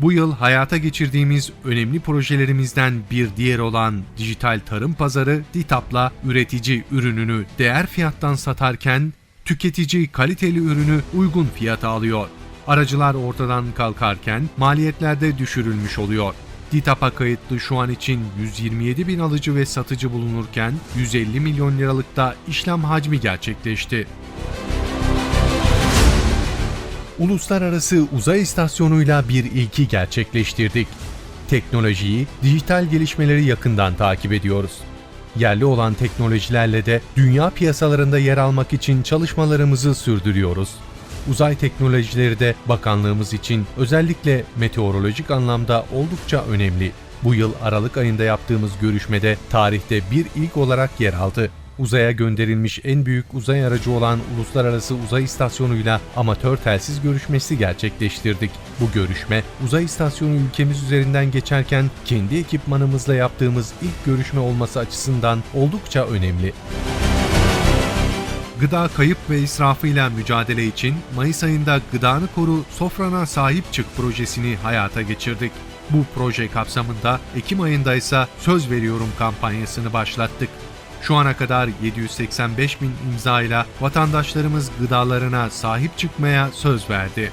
Bu yıl hayata geçirdiğimiz önemli projelerimizden bir diğer olan dijital tarım pazarı DİTAP'la üretici ürününü değer fiyattan satarken tüketici kaliteli ürünü uygun fiyata alıyor. Aracılar ortadan kalkarken maliyetlerde düşürülmüş oluyor. DİTAP'a kayıtlı şu an için 127 bin alıcı ve satıcı bulunurken 150 milyon liralıkta işlem hacmi gerçekleşti. Uluslararası Uzay İstasyonu'yla bir ilki gerçekleştirdik. Teknolojiyi, dijital gelişmeleri yakından takip ediyoruz. Yerli olan teknolojilerle de dünya piyasalarında yer almak için çalışmalarımızı sürdürüyoruz. Uzay teknolojileri de bakanlığımız için özellikle meteorolojik anlamda oldukça önemli. Bu yıl Aralık ayında yaptığımız görüşmede tarihte bir ilk olarak yer aldı. Uzaya gönderilmiş en büyük uzay aracı olan Uluslararası Uzay İstasyonu'yla amatör telsiz görüşmesi gerçekleştirdik. Bu görüşme, uzay istasyonu ülkemiz üzerinden geçerken kendi ekipmanımızla yaptığımız ilk görüşme olması açısından oldukça önemli. Gıda kayıp ve israfıyla mücadele için Mayıs ayında Gıdanı Koru Sofrana Sahip Çık projesini hayata geçirdik. Bu proje kapsamında Ekim ayında ise Söz Veriyorum kampanyasını başlattık. Şu ana kadar 785 bin imza ile vatandaşlarımız gıdalarına sahip çıkmaya söz verdi.